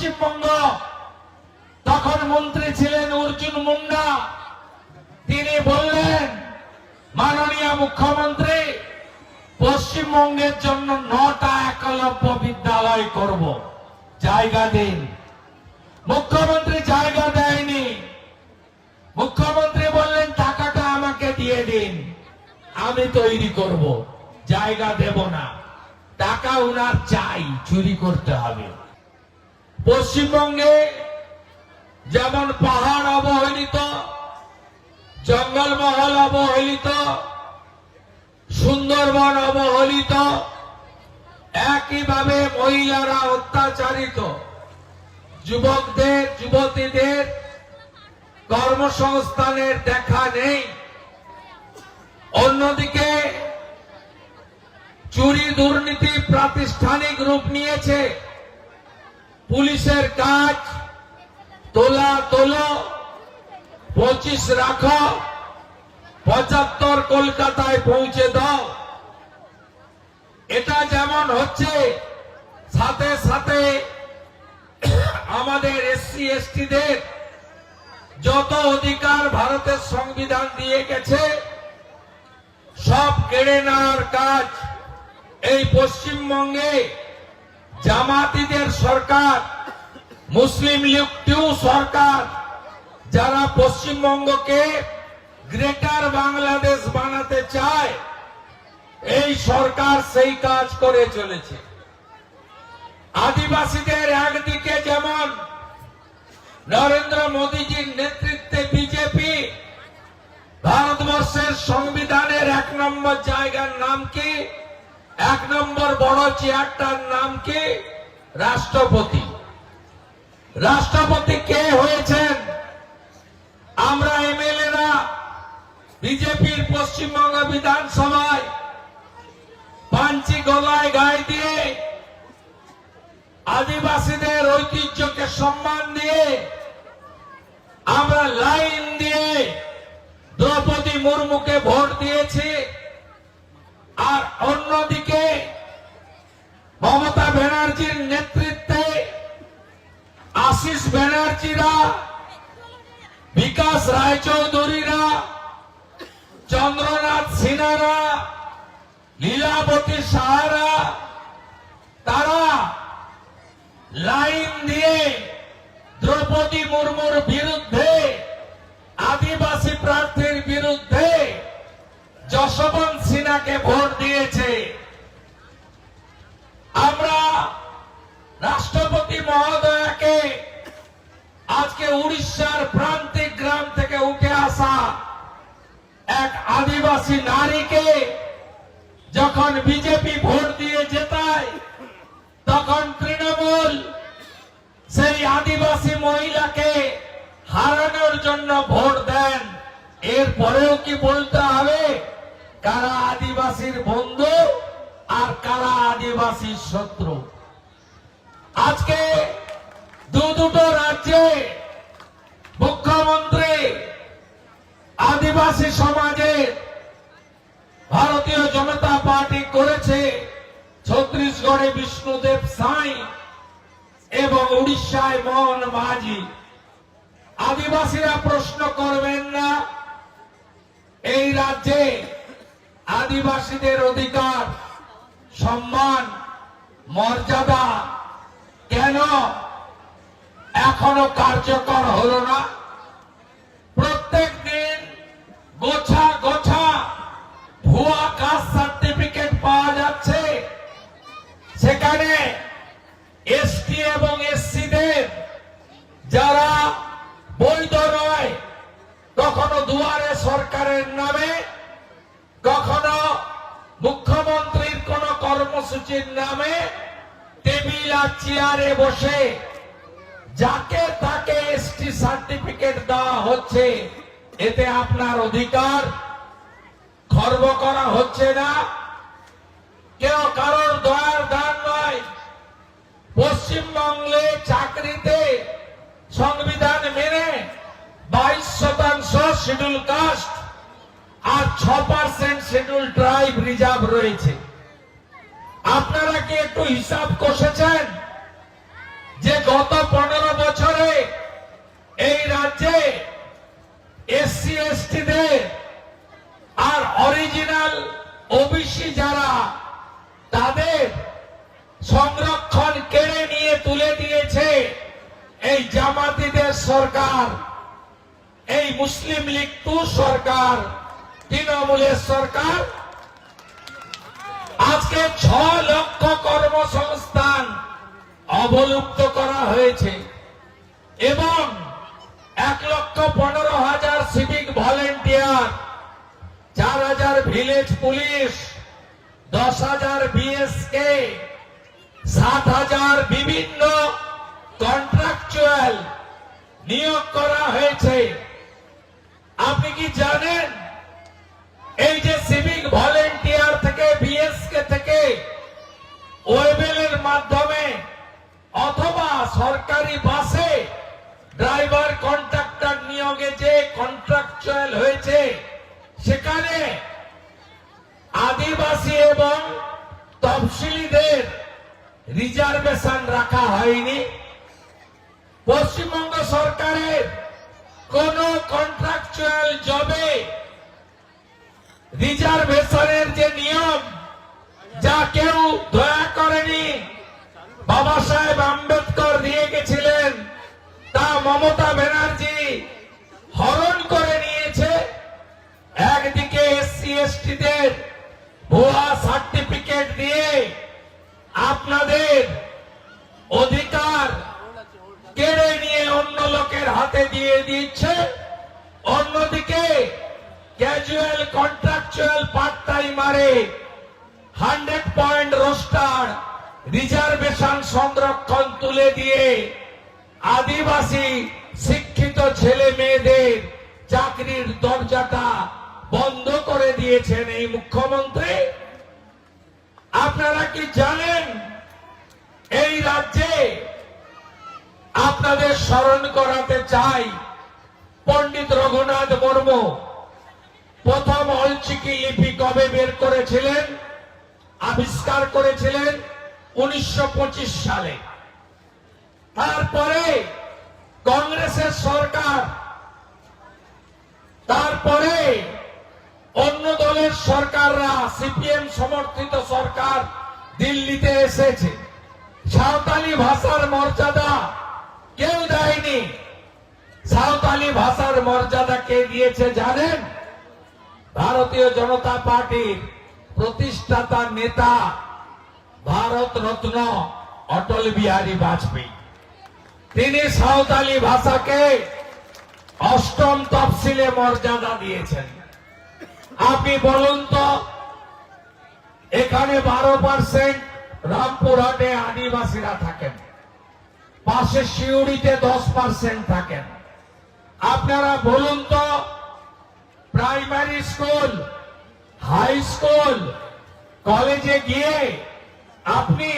পশ্চিমবঙ্গ। তখন মন্ত্রী ছিলেন অর্জুন মুন্ডা। তিনি বললেন, মাননীয় মুখ্যমন্ত্রী, পশ্চিমবঙ্গের জন্য নটা একলব্য বিদ্যালয় করব। জায়গা দিন। মুখ্যমন্ত্রী জায়গা দেয়নি। মুখ্যমন্ত্রী বললেন, টাকাটা আমাকে দিয়ে দিন, আমি তৈরি করব। জায়গা দেব না। টাকা উনার চাই, চুরি করতে হবে। পশ্চিমবঙ্গে যেমন পাহাড় অবহেলিত, জঙ্গলমহল অবহেলিত, সুন্দরবন অবহেলিত, একইভাবে মহিলারা অত্যাচারিত। যুবকদের, যুবতীদের কর্মসংস্থানের দেখা নেই। অন্যদিকে চুরি দুর্নীতি প্রাতিষ্ঠানিক রূপ নিয়েছে। পুলিশের কাজ, তোলা তোলো, পঁচিশ রাখো, পঁচাত্তর কলকাতায় পৌঁছে দাও। এটা যেমন হচ্ছে, সাথে সাথে আমাদের এসসি, এসটিদের যত অধিকার ভারতের সংবিধান দিয়ে গেছে, সব কেড়ে নেওয়ার কাজ এই পশ্চিমবঙ্গে জামাতিদের সরকার, মুসলিম লীগ টু সরকার, যারা পশ্চিমবঙ্গকে গ্রেটার বাংলাদেশ বানাতে চায়, এই সরকার সেই কাজ করে চলেছে। আদিবাসীদের একদিকে যেমন নরেন্দ্র মোদীজির নেতৃত্বে বিজেপি, ভারতবর্ষের সংবিধানের এক নম্বর জায়গার নাম কি? এক নম্বর বড় চেয়ারটার নাম কি? রাষ্ট্রপতি। রাষ্ট্রপতি কে হয়েছেন? আমরা এমএলএরা বিজেপির পশ্চিমবঙ্গ বিধানসভায় পাঞ্চি গলায় গায়ে দিয়ে আদিবাসীদের ঐতিহ্যকে সম্মান দিয়ে আমরা লাইন দিয়ে দ্রৌপদী মুর্মুকে ভোট দিয়েছি। আর অন্যদিকে মমতা ব্যানার্জির নেতৃত্বে আশিস ব্যানার্জিরা, বিকাশ রায়চৌধুরীরা, চন্দ্রনাথ সিনহারা, লীলাবতী সাহারা, তারা লাইন দিয়ে দ্রৌপদী মুর্মুর বিরুদ্ধে আদিবাসী প্রার্থীর বিরুদ্ধে যশবন্ত সিনহাকে ভোট দিয়েছে। আমরা রাষ্ট্রপতি মহোদয়াকে আজকে উড়িষ্যার প্রান্তিক গ্রাম থেকে উঠে আসা এক আদিবাসী নারীকে যখন বিজেপি ভোট দিয়ে জেতায়, তখন তৃণমূল সেই আদিবাসী মহিলাকে হারানোর জন্য ভোট দেন। এরপরেও কি বলতে হবে? কারা আদিবাসীর বন্ধু আর কারা আদিবাসীর শত্রু? আজকে দু দুটো রাজ্যে মুখ্যমন্ত্রী আদিবাসী সমাজের ভারতীয় জনতা পার্টি করেছে ছত্তিশগড়ে বিষ্ণুদেব সাই এবং উড়িষ্যায় মোহন মাঝি। আদিবাসীরা প্রশ্ন করবেন না, এই রাজ্যে আদিবাসীদের অধিকার, সম্মান, মর্যাদা কেন এখনও কার্যকর হলো না? প্রত্যেক দিন গোছা গোছা ভুয়া কাস্ট সার্টিফিকেট পাওয়া যাচ্ছে। সেখানে এসটি এবং এসসিদের যারা বৈধ নয়, কখনো দুয়ারে সরকারের নামে কখনো মুখ্যমন্ত্রীর কোন কর্মসূচির নামে টেবিল আর চেয়ারে বসে যাকে তাকে এসটি সার্টিফিকেট দেওয়া হচ্ছে, এতে আপনার অধিকার খর্ব করা হচ্ছে না। কেউ কারোর দয়ার দান নয়। পশ্চিমবঙ্গে চাকরিতে সংবিধান মেনে বাইশ শতাংশ শিডিউল কাস্ট আর ছ পার্সেন্ট শিডিউল ট্রাইব রিজার্ভ রয়েছে। আপনারা কি একটু হিসাব কষেছেন যে গত পনেরো বছরে এই রাজ্যে এসসি এসটিদের আর অরিজিনাল ওবিসি যারা, তাদের সংরক্ষণ কেড়ে নিয়ে তুলে দিয়েছে এই জামাতিদের সরকার, এই মুসলিম লীগ টু সরকার। তৃণমূলের সরকার। আজকে ছ লক্ষ কর্মসংস্থান অবলুপ্ত করা হয়েছে এবং এক লক্ষ পনেরো হাজার সিভিক ভলেন্টিয়ার, চার হাজার ভিলেজ পুলিশ, দশ হাজার বিএসকে, সাত হাজার বিভিন্ন কন্ট্রাকচুয়াল নিয়োগ করা হয়েছে। আপনি কি জানেন এই যে সিভিক ভলেন্টিয়ার থেকে বিএসকে থেকে ওয়েবেলের মাধ্যমে, অথবা সরকারি বাসে ড্রাইভার কন্ট্রাক্টর নিয়োগে যে কন্ট্রাকচুয়াল হয়েছে, সেখানে আদিবাসী এবং তফসিলিদের রিজার্ভেশন রাখা হয়নি। পশ্চিমবঙ্গ সরকারের কোন কন্ট্রাকচুয়াল জবে রিজার্ভেশনের যে নিয়ম, যা কেউ দয়া করেনি, বাবা সাহেব আম্বেদকর দিয়ে গেছিলেন, তা মমতা ব্যানার্জি হরণ করে নিয়েছে। একদিকে এসসি, এসটিদের ভুয়া সার্টিফিকেট দিয়ে আপনাদের অধিকার কেড়ে নিয়ে অন্য লোকের হাতে দিয়ে দিচ্ছে। অন্যদিকে ক্যাজুয়াল কন্ট্রাকচুয়াল পার্ট টাইমারে হান্ড্রেড পয়েন্ট রোস্টার রিজার্ভেশন সংরক্ষণ তুলে দিয়ে আদিবাসী, শিক্ষিত ছেলে মেয়েদের চাকরির দরজাটা বন্ধ করে দিয়েছেন এই মুখ্যমন্ত্রী। আপনারা কি জানেন এই রাজ্যে আপনাদের স্মরণ করাতে চাই পণ্ডিত রঘুনাথ মুর্মু। প্রথম অলচিকি লিপি কবে বের করেছিলেন? আবিষ্কার করেছিলেন উনিশশো পঁচিশ সালে। তারপরে কংগ্রেসের সরকার, তারপরে অন্য দলের সরকাররা, সিপিএম সমর্থিত সরকার দিল্লিতে এসেছে। সাঁওতালি ভাষার মর্যাদা কেউ দেয়নি। সাঁওতালি ভাষার মর্যাদা কে দিয়েছে জানেন? ভারতীয় জনতা পার্টির প্রতিষ্ঠাতা নেতা ভারত রত্ন অটল বিহারী বাজপেয়ী। তিনি সাঁওতালি ভাষাকে অষ্টম তফসিলে মর্যাদা দিয়েছেন। আপনি বলুন তো, এখানে বারো পার্সেন্ট রামপুরহাটে আদিবাসীরা থাকেন, পাশে শিউড়িতে দশ পার্সেন্ট থাকেন। আপনারা বলুন তো প্রাইমারি স্কুল, হাই স্কুল, কলেজে গিয়ে আপনি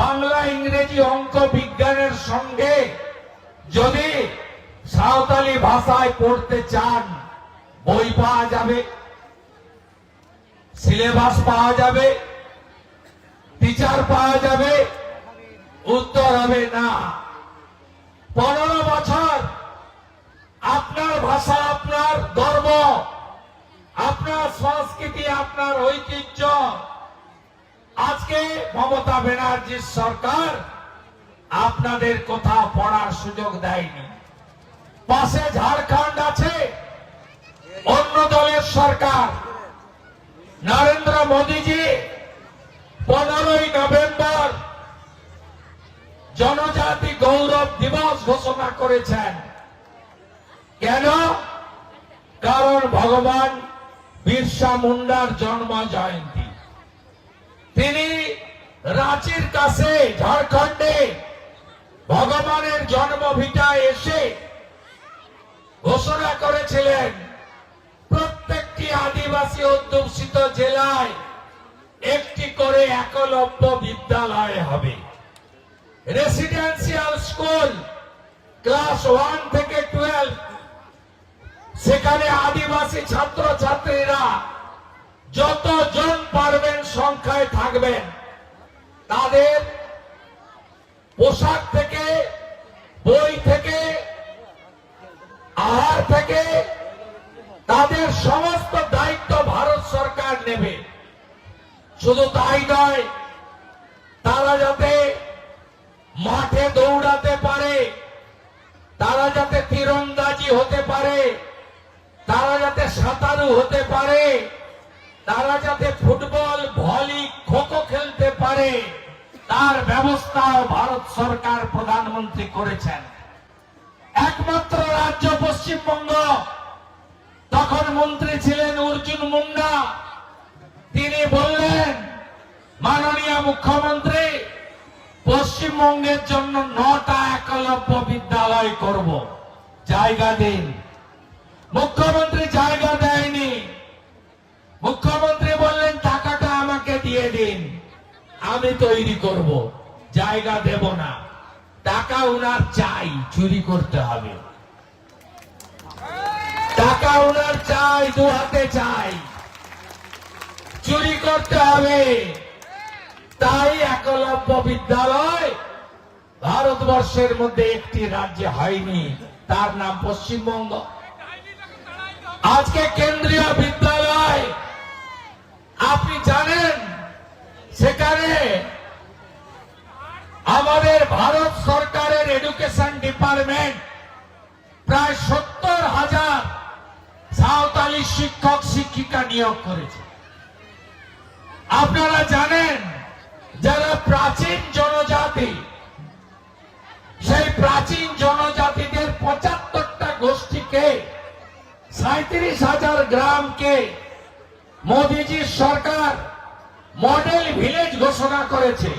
বাংলা ইংরেজি অঙ্ক বিজ্ঞানের সঙ্গে যদি সাঁওতালি ভাষায় পড়তে চান, বই পাওয়া যাবে, সিলেবাস পাওয়া যাবে, টিচার পাওয়া যাবে, উত্তর হবে না। পনেরো বছর আপনার ভাষা, আপনার গর্ব আপনার সংস্কৃতি, আপনার ঐতিহ্য। আজকে মমতা ব্যানার্জির সরকার আপনাদের কোথাও পড়ার সুযোগ দেয়নি। পাশে ঝাড়খণ্ড আছে, অন্য দলের সরকার। নরেন্দ্র মোদীজি, পনেরোই নভেম্বর জনজাতি গৌরব দিবস ঘোষণা করেছেন। কেন? কারণ ভগবান বিরসা মুন্ডার জন্ম জয়ন্তী। তিনি রাঁচির কাছে, ঝাড়খণ্ডে ভগবানের জন্মভিটায় এসে ঘোষণা করেছিলেন, প্রত্যেকটি আদিবাসী অধ্যুষিত জেলায় একটি করে একলব্য বিদ্যালয় হবে। রেসিডেন্সিয়াল স্কুল ক্লাস ওয়ান থেকে সেখানে আদিবাসী ছাত্র ছাত্রীরা যতজন পারবেন সংখ্যায় থাকবেন। তাদের পোশাক থেকে, বই থেকে, আহার থেকে তাদের সমস্ত দায়িত্ব ভারত সরকার নেবে। শুধু তাই নয়, তারা যাতে মাঠে দৌড়াতে পারে, তারা যাতে তীরন্দাজি হতে পারে সাঁতারু হতে পারে, তারা যাতে ফুটবল, ভলি, খোখো খেলতে পারে, তার ব্যবস্থাও ভারত সরকার প্রধানমন্ত্রী করেছেন। একমাত্র রাজ্য পশ্চিমবঙ্গ। তখন মন্ত্রী ছিলেন অর্জুন মুন্ডা। তিনি বললেন, মাননীয় মুখ্যমন্ত্রী, পশ্চিমবঙ্গের জন্য নটা একলব্য বিদ্যালয় করব। জায়গা দিন। মুখ্যমন্ত্রী জায়গা দেয়নি। মুখ্যমন্ত্রী বললেন, টাকাটা আমাকে দিয়ে দিন। আমি তৈরি করব। জায়গা দেব না। টাকা উনার চাই, চুরি করতে হবে। টাকা উনার চাই দু হাতে চাই। চুরি করতে হবে। তাই একলব্য বিদ্যালয় ভারতবর্ষের মধ্যে একটি রাজ্যে হয়নি। তার নাম পশ্চিমবঙ্গ। আজকে কেন্দ্রীয় বিদ্যালয়, আপনি জানেন, সেখানে আমাদের ভারত সরকারের এডুকেশন ডিপার্টমেন্ট প্রায় সত্তর হাজার সাঁওতালি শিক্ষক, শিক্ষিকা নিয়োগ করেছে। আপনারা জানেন, যারা প্রাচীন জনজাতি, সেই প্রাচীন জনজাতিদের পঁচাত্তরটা গোষ্ঠীকে সাঁত্রিশ হাজার গ্রামকে মোদিজির সরকার মডেল ভিলেজ ঘোষণা করেছে।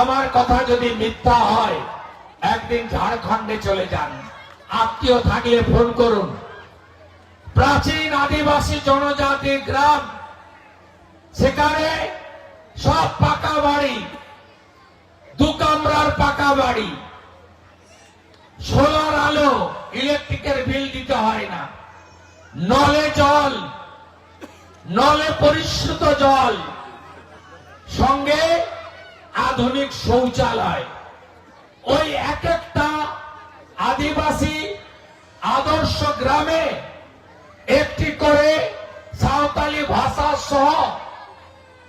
আমার কথা যদি মিথ্যা হয়, একদিন ঝাড়খণ্ডে চলে যান। আত্মীয় থাকলে ফোন করুন। প্রাচীন আদিবাসী জনজাতির গ্রাম, সেখানে সব পাকা বাড়ি, দু কামরার পাকা বাড়ি। সোলার আলো ইলেকট্রিকের বিল দিতে হয় না। নলে জল, নলে পরিশ্রুত জল, সঙ্গে আধুনিক শৌচালয়। ওই এক একটা আদিবাসী আদর্শ গ্রামে একটি করে সাঁওতালি ভাষা সহ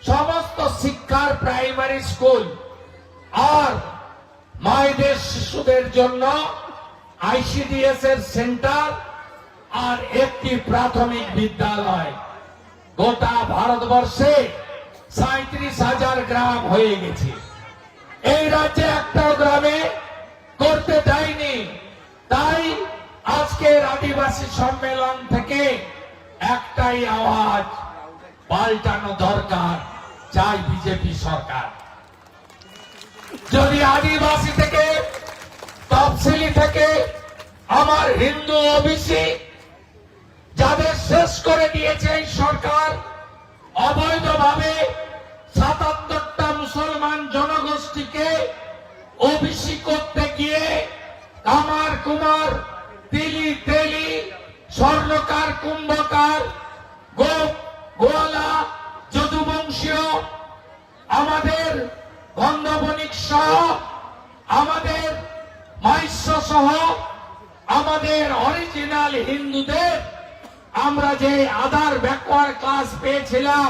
সমস্ত শিক্ষার প্রাইমারি স্কুল আর মায়েদের, শিশুদের জন্য আইসিডিএস এর সেন্টার আর একটি প্রাথমিক বিদ্যালয়। গোটা ভারতবর্ষে সাঁত্রিশ হাজার গ্রাম হয়ে গেছে। এই রাজ্যে একটা গ্রামে করতে দেয়নি। তাই আজকের আদিবাসী সম্মেলন থেকে একটাই আওয়াজ, পাল্টানো দরকার, চাই বিজেপি সরকার। যদি আদিবাসী থেকে, তফসিলি থেকে আমার হিন্দু ওবিসি যাদের শেষ করে দিয়েছে এই সরকার, অবৈধভাবে সাতাত্তরটা মুসলমান জনগোষ্ঠীকে ওবিসি করতে গিয়ে কামার কুমার, তিলি তেলি, স্বর্ণকার কুম্ভকার, গোপ, গোয়ালা, যদুবংশীয়, আমাদের গন্ধবণিক সহ, আমাদের মাইশ্য সহ, আমাদের অরিজিনাল হিন্দুদের আমরা যে আধার ব্যাকওয়ার্ড ক্লাস পেয়েছিলাম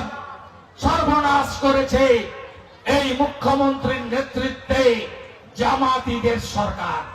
সর্বনাশ করেছে এই মুখ্যমন্ত্রীর নেতৃত্বে জামাতিদের সরকার।